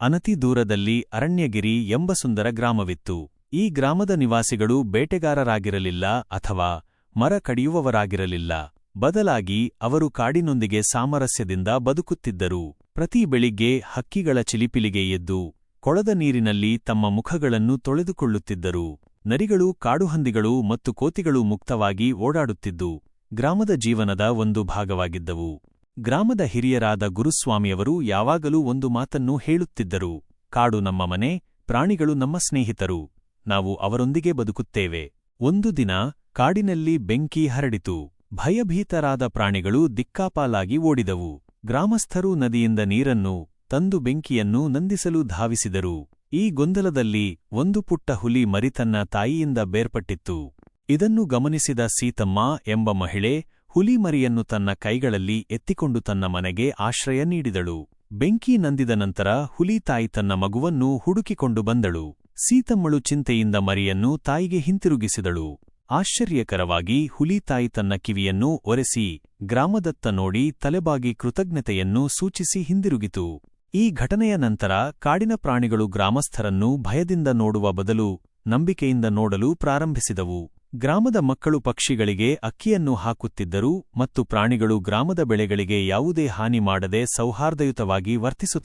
ಅನತಿ ದೂರದಲ್ಲಿ ಅರಣ್ಯಗಿರಿ ಎಂಬ ಸುಂದರ ಗ್ರಾಮವಿತ್ತು. ಈ ಗ್ರಾಮದ ನಿವಾಸಿಗಳು ಬೇಟೆಗಾರರಾಗಿರಲಿಲ್ಲ ಅಥವಾ ಮರ ಕಡಿಯುವವರಾಗಿರಲಿಲ್ಲ. ಬದಲಾಗಿ ಅವರು ಕಾಡಿನೊಂದಿಗೆ ಸಾಮರಸ್ಯದಿಂದ ಬದುಕುತ್ತಿದ್ದರು. ಪ್ರತಿ ಬೆಳಿಗ್ಗೆ ಹಕ್ಕಿಗಳ ಚಿಲಿಪಿಲಿಗೆ ಎದ್ದು ಕೊಳದ ನೀರಿನಲ್ಲಿ ತಮ್ಮ ಮುಖಗಳನ್ನು ತೊಳೆದುಕೊಳ್ಳುತ್ತಿದ್ದರು. ನರಿಗಳು, ಕಾಡುಹಂದಿಗಳು ಮತ್ತು ಕೋತಿಗಳು ಮುಕ್ತವಾಗಿ ಓಡಾಡುತ್ತಿದ್ದು, ಗ್ರಾಮದ ಜೀವನದ ಒಂದು ಭಾಗವಾಗಿದ್ದವು. ಗ್ರಾಮದ ಹಿರಿಯರಾದ ಗುರುಸ್ವಾಮಿಯವರು ಯಾವಾಗಲೂ ಒಂದು ಮಾತನ್ನು ಹೇಳುತ್ತಿದ್ದರು. ಕಾಡು ನಮ್ಮ ಮನೆ, ಪ್ರಾಣಿಗಳು ನಮ್ಮ ಸ್ನೇಹಿತರು. ನಾವು ಅವರೊಂದಿಗೆ ಬದುಕುತ್ತೇವೆ. ಒಂದು ದಿನ ಕಾಡಿನಲ್ಲಿ ಬೆಂಕಿ ಹರಡಿತು. ಭಯಭೀತರಾದ ಪ್ರಾಣಿಗಳು ದಿಕ್ಕಾಪಾಲಾಗಿ ಓಡಿದವು. ಗ್ರಾಮಸ್ಥರು ನದಿಯಿಂದ ನೀರನ್ನು, ತಂದು ಬೆಂಕಿಯನ್ನು ನಂದಿಸಲು ಧಾವಿಸಿದರು. ಈ ಗೊಂದಲದಲ್ಲಿ ಒಂದು ಪುಟ್ಟ ಹುಲಿ ಮರಿ ತನ್ನ ತಾಯಿಯಿಂದ ಬೇರ್ಪಟ್ಟಿತ್ತು. ಇದನ್ನು ಗಮನಿಸಿದ ಸೀತಮ್ಮ ಎಂಬ ಮಹಿಳೆ ಹುಲಿ ಮರಿಯನ್ನು ತನ್ನ ಕೈಗಳಲ್ಲಿ ಎತ್ತಿಕೊಂಡು ತನ್ನ ಮನೆಗೆ ಆಶ್ರಯ ನೀಡಿದಳು. ಬೆಂಕಿ ನಂದಿದ ನಂತರ ಹುಲಿ ತಾಯಿ ತನ್ನ ಮಗುವನ್ನು ಹುಡುಕಿಕೊಂಡು ಬಂದಳು. ಸೀತಮ್ಮಳು ಚಿಂತೆಯಿಂದ ಮರಿಯನ್ನು ತಾಯಿಗೆ ಹಿಂತಿರುಗಿಸಿದಳು. ಆಶ್ಚರ್ಯಕರವಾಗಿ ಹುಲಿ ತಾಯಿ ತನ್ನ ಕಿವಿಯನ್ನು ಒರೆಸಿ, ಗ್ರಾಮದತ್ತ ನೋಡಿ ತಲೆಬಾಗಿ ಕೃತಜ್ಞತೆಯನ್ನು ಸೂಚಿಸಿ ಹಿಂದಿರುಗಿತು. ಈ ಘಟನೆಯ ನಂತರ ಕಾಡಿನ ಪ್ರಾಣಿಗಳು ಗ್ರಾಮಸ್ಥರನ್ನು ಭಯದಿಂದ ನೋಡುವ ಬದಲು ನಂಬಿಕೆಯಿಂದ ನೋಡಲು ಪ್ರಾರಂಭಿಸಿದವು. ಗ್ರಾಮದ ಮಕ್ಕಳು ಪಕ್ಷಿಗಳಿಗೆ ಅಕ್ಕಿಯನ್ನು ಹಾಕುತ್ತಿದ್ದರು ಮತ್ತು ಪ್ರಾಣಿಗಳು ಗ್ರಾಮದ ಬೆಳೆಗಳಿಗೆ ಯಾವುದೇ ಹಾನಿ ಮಾಡದೆ ಸೌಹಾರ್ದಯುತವಾಗಿ ವರ್ತಿಸುತ್ತಿದ್ದವು.